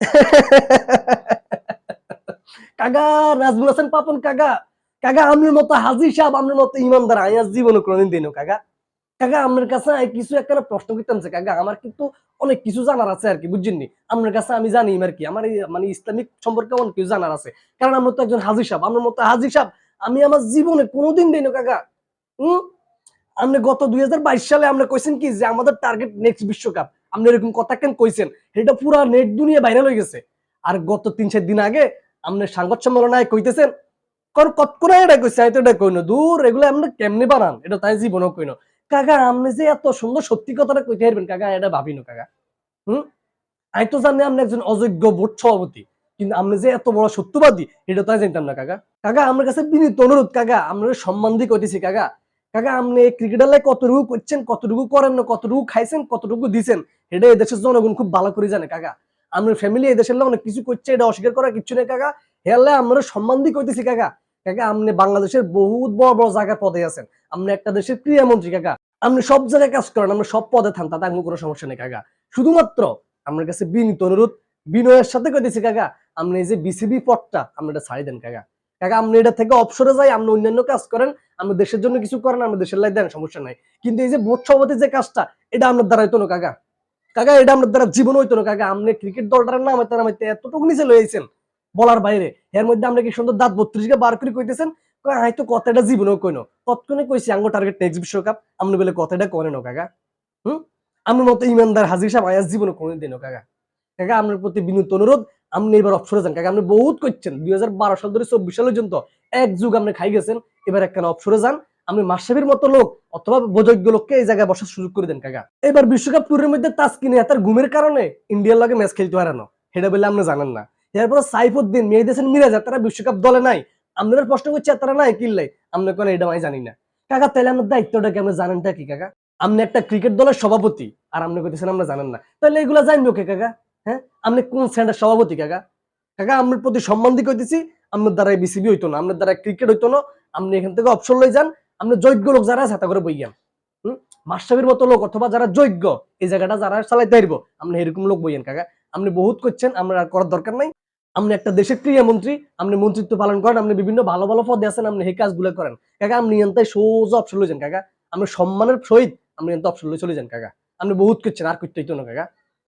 কাকা নাজমুল হাসান পাপন কাকা। কাকা আপনার মতো হাজির সাহেব আপনার মতো ইমানদার, আমি আজ জীবনে কোনোদিন দিন কাকা। কাকা কাছে কিছু একটা প্রশ্ন করতাম কাকা। আমার কিন্তু অনেক কিছু জানার আছে আর কি, বুঝছেন নি? আপনার কাছে আমি জানি আর কি, আমার মানে ইসলামিক সম্পর্কে অনেক কিছু জানার আছে। কারণ আমরা তো একজন হাজির সাহেব, আপনার মতো হাজির সাহেব, আমি আমার জীবনে কোনোদিন দিন কাকা। হম? আপনি গত দুই হাজার বাইশ সালে আপনি কইছেন কি যে আমাদের টার্গেট নেক্সট বিশ্বকাপ। আপনি এরকম কথা কেন কইছেন? এটা পুরা নেট দুনিয়া ভাইরাল হয়ে গেছে। আর গত তিন চার দিন আগে আপনি সাংবাদ সম্মেলনায় কইতেছেন, কর কত করে এটা কইছে? আমি তো এটা কইনো দূর, এগুলো আপনি কেমনে বানান? এটা তাই জীবনও কইনো কাকা, আপনি যে এত সুন্দর সত্যি কথাটা কইতে পারবেন, কাকা এটা ভাবিনো, কাকা। হুম? আমি তো জানি আপনি একজন অযোগ্য ভোট সভাপতি, কিন্তু আপনি যে এত বড় সত্যবাদী, এটা তো আমি জানতাম না, কাকা। কাকা আমার কাছে বিনীত অনুরোধ, কাকা। আপনার সম্মান দিয়ে কইতেছি, কাকা। কাকা, আপনি ক্রিকেটার লাই কতটুকু করছেন, কতটুকু করেন না, কতটুকু খাইছেন, কতটুকু দিছেন, এটা এই দেশের জনগণ খুব ভালো করে জানে কাকা। আপনার ফ্যামিলি এই দেশের লোক অনেক কিছু করছে, এটা অস্বীকার করার কিছু নেই কাকা। হেয়ালে আমরা সম্মান দিয়ে কইতেছি কাকা। কাকা, আপনি বাংলাদেশের বহুত বড় বড় জায়গায় পদে আছেন। আপনি একটা দেশের ক্রীড়ামন্ত্রী কাকা। আপনি সব জায়গায় কাজ করেন, আপনি সব পদে থান, তাতে আমার কোনো সমস্যা নেই কাকা। শুধুমাত্র আমার কাছে বিনীত অনুরোধ, বিনয়ের সাথে কইতেছি কাকা, আপনি এই যে বিসিবি পদটা, আপনি এটা ছাড়ি দেন কাকা। কাকা আপনি এটা থেকে অবসরে যাই আপনি অন্যান্য কাজ করেন আপনি দেশের জন্য কিছু করেন আপনি দেশের লাই দেন, সমস্যা নাই। কিন্তু এই যে বোর্ড সভাপতির যে কাজটা, এটা আপনার দ্বারা হইতো না, কাকা। কাকা, এটা আপনার দ্বারা জীবন হইতো না, কাকা। আপনি ক্রিকেট দলটার নাম তার নামাইতে এতটুকু নিচে লইছেন বলার বাইরে। এর মধ্যে আমরা কি সুন্দর দাঁত বত্রিশকে বার করে কইতেছেন? হয়তো কথাটা জীবনেও কইনো তৎক্ষণে কইছি, আঙ্গ টার্গেট নেক্সট বিশ্বকাপ। আপনি বলে কথাটা করেন কাকা। হুম? আমার মতো ইমানদার হাজির সাহেব আয়াস জীবনে কোনোদিন দিন কাকা। কাকা, আপনার প্রতি বিনীত অনুরোধ আপনি এবার অপসরে যান। কাকা, আপনি বহুত করছেন। দুই হাজার বারো সাল ধরে চব্বিশ সাল পর্যন্ত এক যুগ আপনি খাই গেছেন। এবার একখানা অপসরে যান। আপনি মাসাবির মতো লোক অথবা বৈযোগ্য লোককে এই জায়গায় বসার সুযোগ করে দেন, কাকা। এবার বিশ্বকাপ টুরের মধ্যে তাস্কিনে তার ঘুমের কারণে ইন্ডিয়ার লগে ম্যাচ খেলতে পারে না। সেটা বলে আপনি জানেন না। এরপর সাইফুদ্দিন মেয়েদেশের মিরাজা তারা বিশ্বকাপ দলে নাই। আপনারা প্রশ্ন করছে, তারা নাই কিনলে? আপনি কোন এটা আমি জানি না। কাকা, তাহলে আমার দায়িত্বটা কি? আপনি জানেনটা কি, কাকা? আপনি একটা ক্রিকেট দলের সভাপতি, আর আপনি কইতেছেন আমরা জানেন না। তাহলে এগুলা জানব কে, কাকা? হ্যাঁ? আপনি কোন সেন্টার সভাপতি, কাকা? কাকা আমার প্রতি সম্মান দিয়ে কইতেছি আপনার দ্বারা বিসিবি হইতো না আপনার দ্বারা ক্রিকেট হইতো না আপনি এখান থেকে অপসর লই যান আপনি যোগ্য লোক যারা আছে করে বইয়ান মাস্টাবির মতো লোক অথবা যারা যোগ্য, এই জায়গাটা যারা চালাইতে পারব আপনি এরকম লোক বইয়েন, কাকা। আপনি বহুত করছেন আমরা আর করার দরকার নাই। আপনি একটা দেশের ক্রীড়ামন্ত্রী আপনি মন্ত্রিত্ব পালন করেন আপনি বিভিন্ন ভালো ভালো পদে আছেন আপনি এই কাজগুলো করেন। কাকা আপনি এনতাই সোজা অপসর লই যান, কাকা। আপনি সম্মানের সহিত আপনি এনতা অপসর লই চলে যান, কাকা। আপনি বহুত করছেন, আর করতে হইতো না, কাকা।